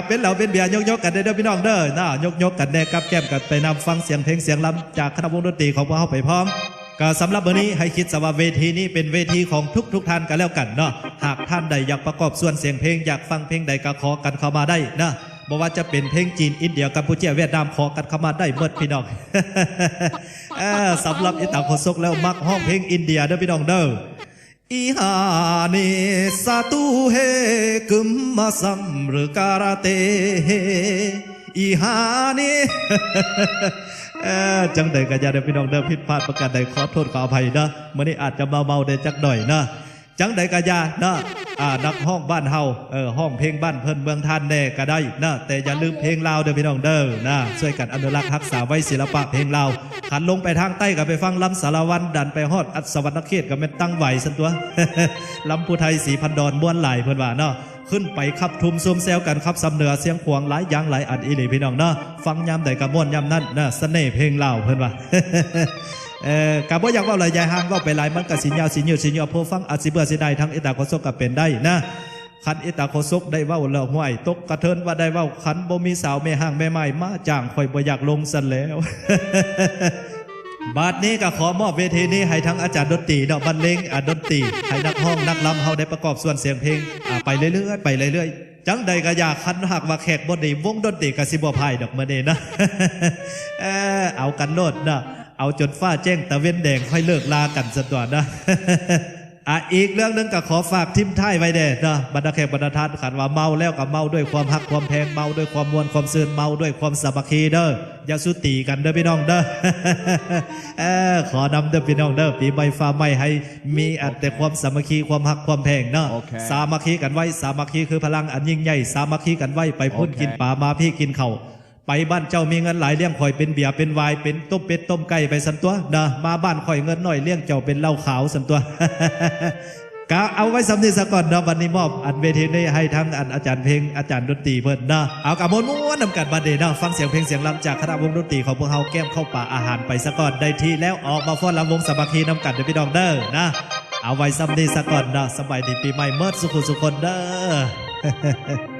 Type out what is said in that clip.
กับเป็นเหล่าเป็นเบียร์ยกยกกันเด้อพี่น้องเด้อนะยกยกกันแน่กับแก้มกันไปนำฟังเสียงเพลงเสียงลำจากคณะวงดนตรีของพวกเขาไปพร้อมก็สำหรับวันนี้ให้คิดซะว่าเวทีนี้เป็นเวทีของทุกทุกๆท่านกันแล้วกันเนาะหากท่านใดอยากประกอบส่วนเสียงเพลงอยากฟังเพลงใดก็ขอกันเข้ามาได้นะบ่ว่าจะเป็นเพลงจีนอินเดียกัมพูชาเวียดนามขอกันเข้ามาได้เมิดพี่น้องสำหรับอิตาโคซกแล้วมักห้องเพลงอินเดียเด้อพี่น้องเด้อ อีหานีสัตูเฮกึมมาสัมหรือการาเตเฮอีหานีเอ่อจังใดกันยาเดพี่น้องเดิมผิดพลาดประการใดขอโทษขออภัยนะมื่อนี้อาจจะเมาๆได้จักหน่อยนะ จังใดก็ย่านะอ่านักห้องบ้านเฮาเออห้องเพลงบ้านเพิ่นเมืองท่านแน่ก็ได้นะแต่อย่าลืมเพลงลาวเด้อพี่น้องเด้อนะช่วยกันอนุรักษ์รักษาไว้ศิลปะเพลงลาวขันลงไปทางใต้ก็ไปฟังลำสารวันดันไปฮอดอัศวรรณเขตก็แม่นตั้งไหวซั่นตัวลำพูไทยสีพันดอนม้วนไหลเพิ่นว่าเนาะขึ้นไปขับทุมซุมแซวกันครับสำเนือเสียงขวงหลายอย่างหลายอันอีหลีพี่น้องเนาะฟังยามใดกระม่วนยามนั้นนะเสน่ห์เพลงลาวเพิ่นว่า เออกะบ่อยากว่าหลายยายห่างเว่าไปหลายมันก็สิยาสิยืดสิยาวผู้ฟังอาจสิเบื่อสิได้ทั้งอิตาโคซกก็เป็นได้นะคันอิตาโคซกได้ว้าแล้วห้วยตกกระเทินว่าได้ว้าคันบ่มีสาวแม่ห่างแม่ไม้มาจ้างข่อยบ่อยากลงซั่นแล้ว บาดนี้ก็ขอมอบเวทีนี้ให้ทั้งอาจารย์ดนตรีเนาะบรรเลงอะดนตรีให้นักห้องนักลำเฮาได้ประกอบส่วนเสียงเพลงไปเรื่อยๆไปเรื่อยๆจังใดก็อยากคันหากว่าแขกบ่ดีวงดนตรีกสิบ่พายดอกมื้อนี้นะ เออเอากันโลดนะ เอาจนฟ้าแจ้งตะเว้นแดงค่อยเลิกลากันซะตัวนะอะอีกเรื่องหนึงก็ขอฝากทิมท้ายไว้เด้อนะบรรดาแขกบรรดาทานขันว่าเมาแล้วก็เมาด้วยความฮักความแพงเมาด้วยความมวลความซื่นเมาด้วยความสามัคคีเด้ออย่าสุตีกันเด้อพี่น้องเด้อเออขอนำเด้อพี่น้องเด้อปีใบฟ้าไม่ให้มีอันแต่ความสามัคคีความฮักความแพงเนาะโอเคสามัคคีกันไว้สามัคคีคือพลังอันยิ่งใหญ่สามัคคีกันไว้ไปพุ่นโอเคกินป่ามาพี่กินเขาว ไปบ้านเจ้ามีเงินหลายเลี้ยงข่อยเป็นเบียร์เป็นวน์เป็นต้มเป็ดต้มไก่ไปสันตัวนะมาบ้านข่อยเงินหน่อยเลี้ยงเจ้าเป็นเหล้าขาวสันตัวกะเอาไว้สำนีสะก่อนเนาะวันนี้มอบอันเวทีนี้ให้ทั้งอันอาจารย์เพลงอาจารย์ดนตรีเพิ่นเนาะเอากะมวนม้วนนำกันบัดเดเนาะฟังเสียงเพลงเสียงลำจากคณะวงดนตรีของพวกเฮาแก้มเข้าป่าอาหารไปสะก่อนได้ทีแล้วออกมาฟ้อนลำวงสามัคคีนำกันเด้อพี่น้องเด้อนะเอาไว้สำนีสะก่อนเนาะสบายดีปีใหม่เมิดสุขสุขคนเด้อ